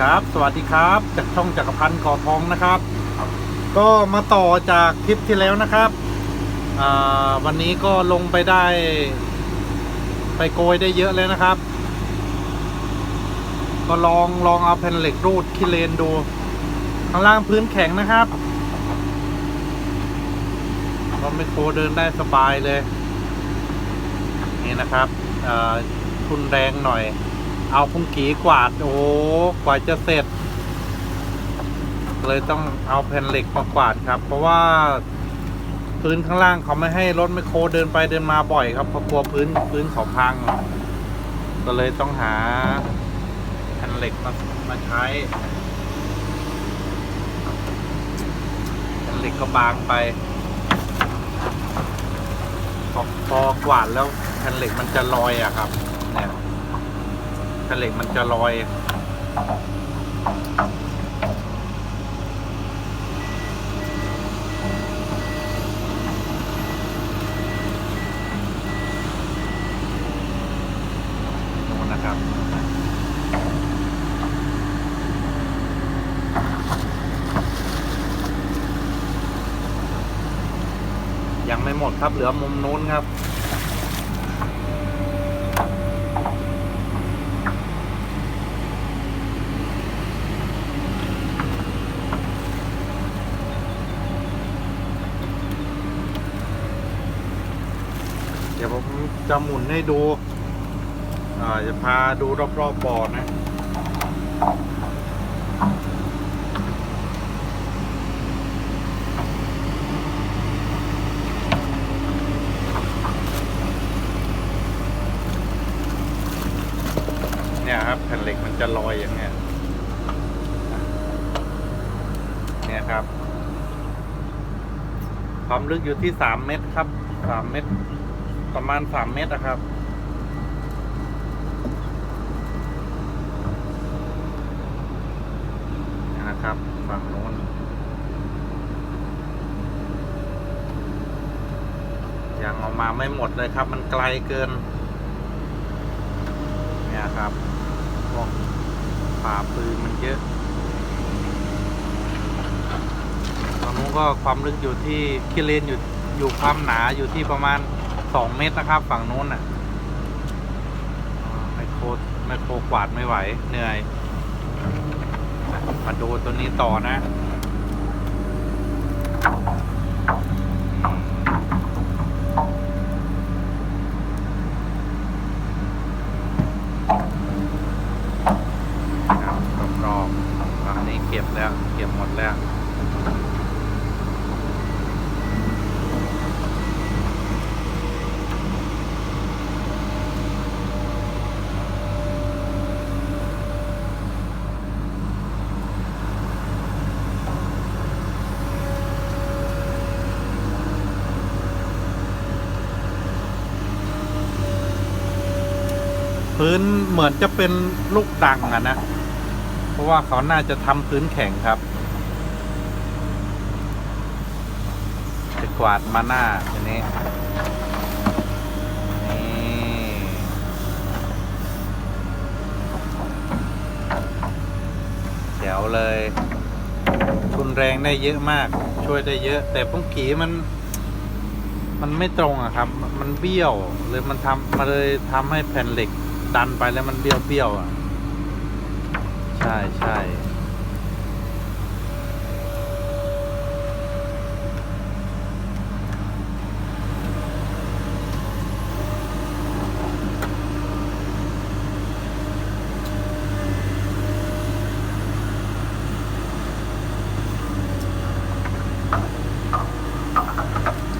ครับ สวัสดีครับ จากช่องจักรพันธ์ก่อทองนะครับ ก็มาต่อจากคลิปที่แล้วนะครับอ่าวันนี้ก็ลงไปได้ ไปโกยได้เยอะเลยนะครับ ก็ลองลองเอาแผ่นเหล็กรูดคิเลนดู ข้างล่างพื้นแข็งนะครับรถไมคโครเดินได้สบายเลย นี่นะครับอ่าทุนแรงหน่อย เอาพุงกีกวาดโอ้กว่าจะเสร็จ เลยต้องเอาแผ่นเหล็กมากวาดครับ เพราะว่าพื้นข้างล่างเขาไม่ให้รถไมโครเดินไปเดินมาบ่อยครับเพราะกลัวพื้นพื้นเขาพัง ก็เลยต้องหาแผ่นเหล็กมามาใช้แผ่นเหล็กก็บางไปพอกวาดแล้วแผ่นเหล็กมันจะลอยอะครับเนี่ยแผ่น เหล็กมันจะลอย นะครับยังไม่หมดครับเหลือมุมนู้นครับ ดี๋ยวผมจะหมุนให้ดูจะพาดูรอบๆบบ่อนะเนี่ยครับแผ่นเหล็กมันจะลอยอย่างเงี้ย เนี่ยครับ ความลึกอยู่ที่สามเมตรครับสามเมตร ประมาณสามเมตรนะครับ นะครับ ฝั่งโน้นยังออกมาไม่หมดเลยครับ มันไกลเกิน เนี่ยครับพวกป่าปืนมันเยอะตรงนู้นก็ความลึกอยู่ที่คิเลนอยู่อยู่ความหนาอยู่ที่ประมาณ สองเมตรนะครับ ฝั่งนู้นอะอ่าไมโครไมโครกวาดไม่ไหว เหนื่อย มาดูตัวนี้ต่อนะ ครับรอบๆฝั่งนี้เก็บแล้ว เก็บหมดแล้ว พื้นเหมือนจะเป็นลูกดังอะนะ เพราะว่าเขาน่าจะทำพื้นแข็งครับจะกวาดมาหน้าทีนี้นี่แจ๋วเลย ทุนแรงได้เยอะมาก ช่วยได้เยอะ แต่ปุ้งกีมัน มันไม่ตรงอะครับ มันเบี้ยวเลยมันทำมาเลยทำให้แผ่นเหล็ก ดันไปแล้วมันเบี้ยวเบี้ยวๆอะ ใช่ใช่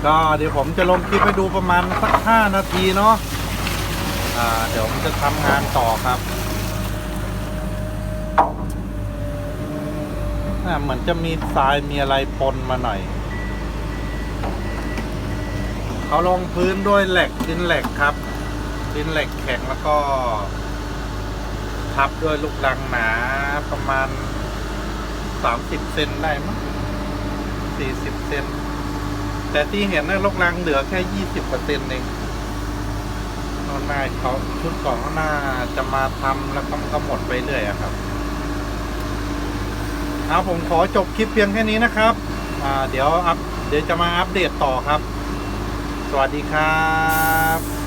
ก็เดี๋ยวผมจะลงคลิปให้ดูประมาณสักห้านาทีเนาะ อ่าเดี๋ยวผมจะทำงานต่อครับอ่าเหมือนจะมีทรายมีอะไรปนมาหน่อย เขาลงพื้นด้วยเหล็กดินเหล็กครับ ดินเหล็กแข็งแล้วก็ ทับด้วยลูกรังหนาประมาณสามสิบเซนได้มั้งสี่สิบเซนแต่ที่เห็นนะลูกรังเหลือแค่ยี่สิบเปอร์เซ็นต์เอง้านหน้าเขาชุดของข้าหน้าจะมาทำแล้วก็มันก็หมดไปเรื่อยครับครับผมขอจบคลิปเพียงแค่นี้นะครับเดี๋ยวอัพเดี๋ยวจะมาอัปเดตต่อครับ สวัสดีครับ